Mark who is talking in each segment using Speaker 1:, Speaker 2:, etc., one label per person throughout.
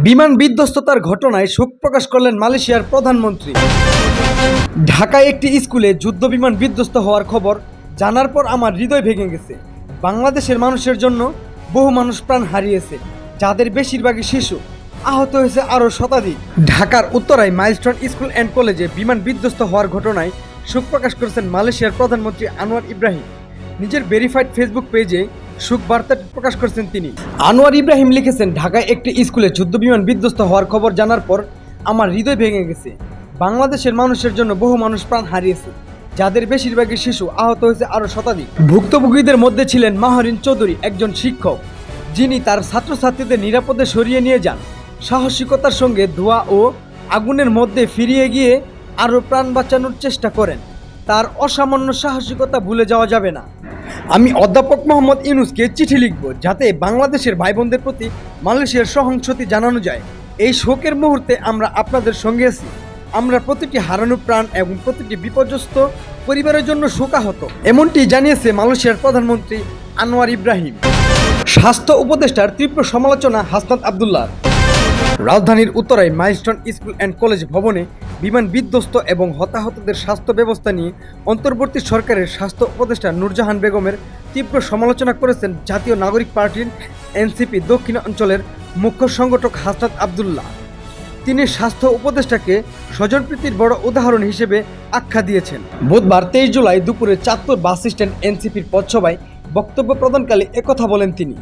Speaker 1: বিমান বিধ্বস্ততার ঘটনায় শোক প্রকাশ করলেন মালয়েশিয়ার প্রধানমন্ত্রী। ঢাকায় একটি স্কুলে যুদ্ধ বিমান বিধ্বস্ত হওয়ার খবর জানার পর আমার হৃদয় ভেঙে গেছে। বাংলাদেশের মানুষের জন্য বহু মানুষ প্রাণ হারিয়েছে, যাদের বেশিরভাগই শিশু, আহত হয়েছে আরও শতাধিক। ঢাকার উত্তরায় মাইলস্টোন স্কুল অ্যান্ড কলেজে বিমান বিধ্বস্ত হওয়ার ঘটনায় শোক প্রকাশ করেছেন মালয়েশিয়ার প্রধানমন্ত্রী আনোয়ার ইব্রাহিম। নিজের ভেরিফাইড ফেসবুক পেজে শোক বার্তা প্রকাশ করেছেন তিনি। আনোয়ার ইব্রাহিম লিখেছেন, ঢাকায় একটি স্কুলে যুদ্ধ বিমান বিধ্বস্ত হওয়ার খবর জানার পর আমার হৃদয় ভেঙে গেছে। বাংলাদেশের মানুষের জন্য বহু মানুষ প্রাণ হারিয়েছে, যাদের বেশিরভাগই শিশু, আহত হয়েছে আরও শতাধিক। ভুক্তভোগীদের মধ্যে ছিলেন মাহরিন চৌধুরী একজন শিক্ষক, যিনি তার ছাত্রছাত্রীদের নিরাপদে সরিয়ে নিয়ে যান। সাহসিকতার সঙ্গে ধোঁয়া ও আগুনের মধ্যে ফিরিয়ে গিয়ে আরও প্রাণ বাঁচানোর চেষ্টা করেন। তার অসামান্য সাহসিকতা ভুলে যাওয়া যাবে না। আমি অধ্যাপক মোহাম্মদ ইউনুসকে চিঠি লিখব যাতে বাংলাদেশের ভাই বোনদের প্রতি মালয়েশিয়ার সহংসতি জানানো যায়। এই শোকের মুহূর্তে আমরা আপনাদের সঙ্গে আছি। আমরা প্রতিটি হারানো প্রাণ এবং প্রতিটি বিপর্যস্ত পরিবারের জন্য শোকাহত। এমনটি জানিয়েছে মালয়েশিয়ার প্রধানমন্ত্রী আনোয়ার ইব্রাহিম। স্বাস্থ্য উপদেষ্টার তীব্র সমালোচনা হাসনাত আবদুল্লাহ। রাজধানীর উত্তরায় মাইলস্টোন স্কুল অ্যান্ড কলেজ ভবনে বিমান বিধ্বস্ত এবং হতাহতদের স্বাস্থ্য ব্যবস্থা নিয়ে অন্তর্বর্তী সরকারের স্বাস্থ্য উপদেষ্টা নূরজাহান বেগমের তীব্র সমালোচনা করেছেন জাতীয় নাগরিক পার্টির এনসিপি দক্ষিণ অঞ্চলের মুখ্য সংগঠক হাসনাত আবদুল্লাহ। তিনি স্বাস্থ্য উপদেষ্টাকে স্বজনপ্রীতির বড় উদাহরণ হিসেবে আখ্যা দিয়েছেন। বুধবার তেইশ জুলাই দুপুরে চাঁদপুর বাস স্ট্যান্ড এনসিপির পথসভায় বক্তব্য প্রদানকালে একথা বলেন তিনি।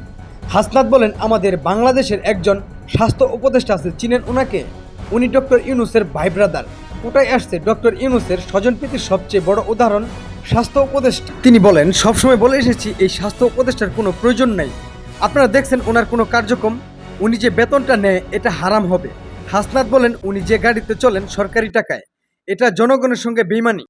Speaker 1: হাসনাত বলেন, আমাদের বাংলাদেশের একজন স্বাস্থ্য উপদেষ্টা আছে, চিনেন ওনাকে উনি ডক্টর ইউনুসের ভাই ব্রাদার। ওটাই আসছে ডক্টর ইউনুসের স্বজনপ্রীতির সবচেয়ে বড় উদাহরণ? স্বাস্থ্য উপদেষ্টা। তিনি বলেন, সবসময় বলে এসেছি, এই স্বাস্থ্য উপদেষ্টার কোনো প্রয়োজন নাই। আপনারা দেখছেন ওনার কোনো কার্যক্রম? উনি যে বেতনটা নেয়, এটা হারাম হবে। হাসনাত বলেন, উনি যে গাড়িতে চলেন সরকারি টাকায়। এটা জনগণের সঙ্গে বেইমানি।